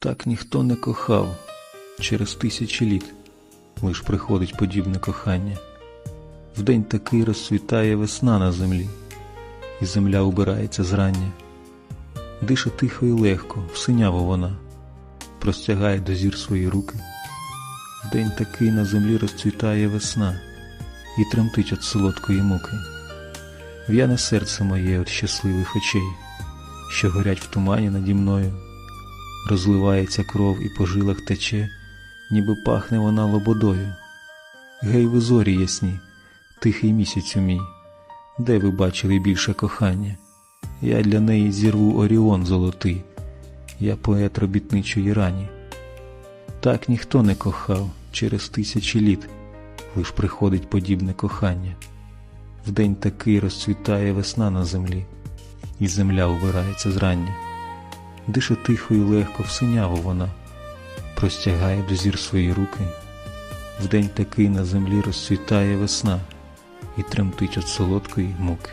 Так ніхто не кохав через тисячі літ, лиш приходить подібне кохання. Вдень такий розцвітає весна на землі, і земля убирається зрання. Дише тихо і легко, всиняво вона, простягає до зір свої руки. Вдень такий на землі розцвітає весна, і тремтить від солодкої муки. В'яне серце моє від щасливих очей, що горять в тумані наді мною розливається кров і по жилах тече, ніби пахне вона лободою. Гей, ви зорі ясні, тихий місяцю мій, де ви бачили більше кохання? Я для неї зірву оріон золотий, я поет робітничої рані. Так ніхто не кохав через тисячі літ, лиш приходить подібне кохання. Вдень такий розцвітає весна на землі, і земля убирається зрання дише тихо і легко всиняво вона, простягає до зір свої руки. Вдень такий на землі розцвітає весна і тремтить від солодкої муки.